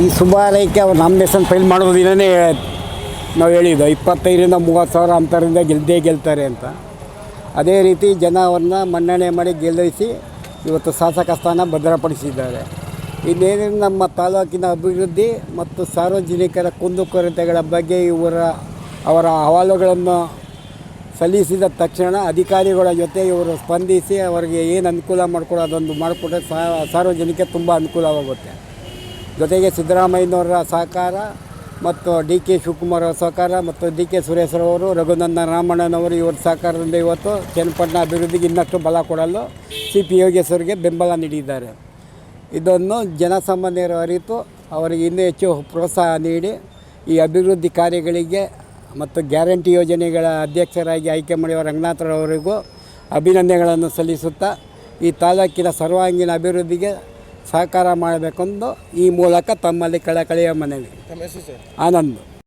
ಈ ಶುಭಾಲಯಕ್ಕೆ ಅವ್ರು nomination file ಮಾಡೋದಿಲ್ಲನೇ ನಾವು ಹೇಳಿದ್ದು, ಇಪ್ಪತ್ತೈದರಿಂದ ಮೂವತ್ತು ಸಾವಿರ ಅಂತರಿಂದ ಗೆಲ್ಲದೇ ಗೆಲ್ತಾರೆ ಅಂತ. ಅದೇ ರೀತಿ ಜನ ಅವ್ರನ್ನ ಮನ್ನಣೆ ಮಾಡಿ ಗೆಲ್ಲಿಸಿ ಇವತ್ತು ಶಾಸಕ ಸ್ಥಾನ ಭದ್ರಪಡಿಸಿದ್ದಾರೆ. ಇನ್ನೇನು ನಮ್ಮ ತಾಲೂಕಿನ ಅಭಿವೃದ್ಧಿ ಮತ್ತು ಸಾರ್ವಜನಿಕರ ಕುಂದುಕೊರತೆಗಳ ಬಗ್ಗೆ ಇವರ, ಅವರ ಅಹವಾಲುಗಳನ್ನು ಸಲ್ಲಿಸಿದ ತಕ್ಷಣ ಅಧಿಕಾರಿಗಳ ಜೊತೆ ಇವರು ಸ್ಪಂದಿಸಿ ಅವರಿಗೆ ಏನು ಅನುಕೂಲ ಮಾಡಿಕೊಡೋ ಅದೊಂದು ಮಾಡಿಕೊಟ್ರೆ ಸಾರ್ವಜನಿಕ ತುಂಬ ಅನುಕೂಲವಾಗುತ್ತೆ ಜೊತೆಗೆ ಸಿದ್ದರಾಮಯ್ಯನವರ ಸಹಕಾರ ಮತ್ತು ಡಿ ಕೆ ಶಿವಕುಮಾರ್ ಅವರ ಸಹಕಾರ ಮತ್ತು ಡಿ ಕೆ ಸುರೇಶ್ರವರು ರಘುನಂದನ ರಾಮಣ್ಣನವರು ಇವರ ಸಹಕಾರದಿಂದ ಇವತ್ತು ಚನ್ನಪಟ್ಟಣ ಅಭಿವೃದ್ಧಿಗೆ ಇನ್ನಷ್ಟು ಬಲ ಕೊಡಲು ಸಿ ಪಿ ಯೋಗೇಶ್ವರಿಗೆ ಬೆಂಬಲ ನೀಡಿದ್ದಾರೆ. ಇದನ್ನು ಜನಸಾಮಾನ್ಯರು ಅರಿತು ಅವರಿಗೆ ಇನ್ನೂ ಹೆಚ್ಚು ಪ್ರೋತ್ಸಾಹ ನೀಡಿ ಈ ಅಭಿವೃದ್ಧಿ ಕಾರ್ಯಗಳಿಗೆ ಮತ್ತು ಗ್ಯಾರಂಟಿ ಯೋಜನೆಗಳ ಅಧ್ಯಕ್ಷರಾಗಿ ಆಯ್ಕೆ ಮಾಡಿರುವ ರಂಗನಾಥರವರಿಗೂ ಅಭಿನಂದನೆಗಳನ್ನು ಸಲ್ಲಿಸುತ್ತಾ ಈ ತಾಲೂಕಿನ ಸರ್ವಾಂಗೀಣ ಅಭಿವೃದ್ಧಿಗೆ ಸಹಕಾರ ಮಾಡಬೇಕೆಂದು ಈ ಮೂಲಕ ತಮ್ಮಲ್ಲಿ ಕಳಕಳಿಯ ಮನವಿ. ಆನಂದ್.